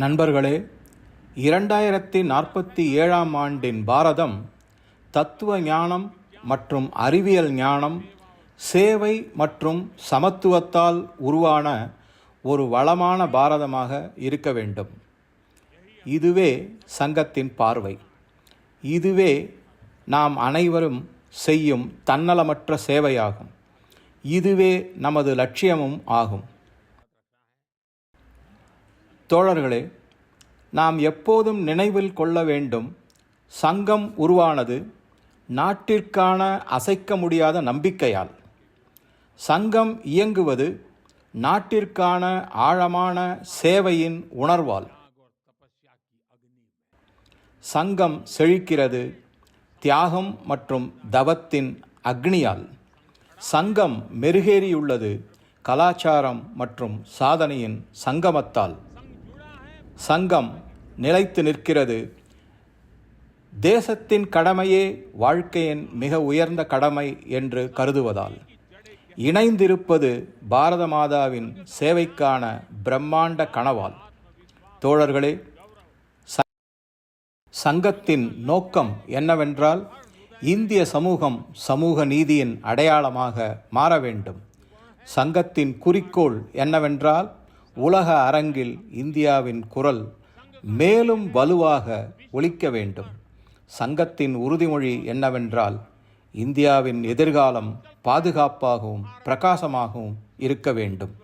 நண்பர்களே இரண்டாயிரத்தி நாற்பத்தி ஏழாம் ஆண்டின் பாரதம் தத்துவ ஞானம் மற்றும் அறிவியல் ஞானம் சேவை மற்றும் சமத்துவத்தால் உருவான ஒரு வளமான பாரதமாக இருக்க வேண்டும். இதுவே சங்கத்தின் பார்வை. இதுவே நாம் அனைவரும் செய்யும் தன்னலமற்ற சேவையாகும். இதுவே நமது லட்சியமும் ஆகும். தோழர்களே நாம் எப்போதும் நினைவில் கொள்ள வேண்டும் சங்கம் உருவானது நாட்டிற்கான அசைக்க முடியாத நம்பிக்கையால். சங்கம் இயங்குவது நாட்டிற்கான ஆழமான சேவையின் உணர்வால். சங்கம் செழிக்கிறது தியாகம் மற்றும் தவத்தின் அக்னியால். சங்கம் மெருகேறியுள்ளது கலாச்சாரம் மற்றும் சாதனையின் சங்கமத்தால். சங்கம் நிலைத்து நிற்கிறது. தேசத்தின் கடமையே வாழ்க்கையின் மிக உயர்ந்த கடமை என்று கருதுவதால். இணைந்திருப்பது பாரத மாதாவின் சேவைக்கான பிரம்மாண்ட கனவால். தோழர்களே ச- சங்கத்தின் நோக்கம் என்னவென்றால் இந்திய சமூகம் சமூக நீதியின் அடையாளமாக மாற வேண்டும். சங்கத்தின் குறிக்கோள் என்னவென்றால் உலக அரங்கில் இந்தியாவின் குரல் மேலும் வலுவாக ஒழிக்க வேண்டும். சங்கத்தின் உறுதிமொழி என்னவென்றால் இந்தியாவின் எதிர்காலம் பாதுகாப்பாகவும் பிரகாசமாகவும் இருக்க வேண்டும்.